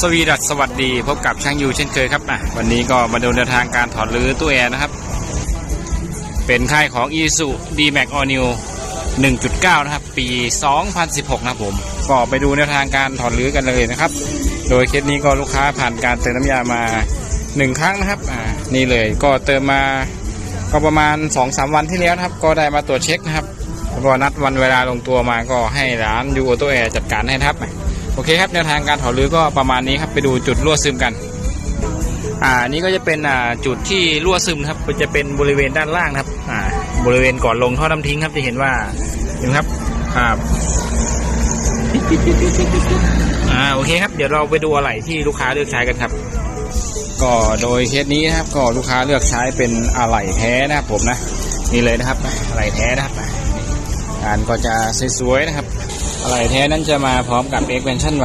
สวีดัสสวัสดีพบกับช่างยูเช่นเคยครับอะวันนี้ก็มาดูแนวทางการถอดรื้อตู้แอร์นะครับ เป็นค่ายของ i s u d m a x All New 1.9 นะครับ ปี 2016 นะผม ก็ไปดูแนวทางการถอดรื้อกันเลยนะครับ โดยเคสนี้ก็ลูกค้าผ่านการเติมน้ำยามา 1 ครั้งนะครับอ่านี่เลยก็เติมมาก็ประมาณ 2-3 วันที่แล้วนะครับ ก็ได้มาตรวจเช็คนะครับแล้วก็นัดวันเวลาลงตัวมาก็ให้ร้านยูโอโตแอร์จัดการให้ครับ โอเคครับแนวทางการถอดรื้อก็ประมาณนี้ครับไปดูจุดรั่วซึมกัน อ่านี่ก็จะเป็นอ่าจุดที่รั่วซึมครับจะเป็นบริเวณด้านล่างครับอ่าบริเวณก่อนลงท่อน้ำทิ้งครับจะเห็นว่าเห็นไหมครับอ่าอ่าโอเคครับเดี๋ยวเราไปดูอะไรที่ลูกค้าเลือกใช้กันครับ ก็โดยเคสนี้นะครับ ก็ลูกค้าเลือกใช้เป็นอะไหล่แท้นะครับผมนะนี่เลยนะครับอะไหล่แท้นะครับการก็จะสวยๆนะครับ อะไรแท้นั้นจะมาพร้อมกับ expansion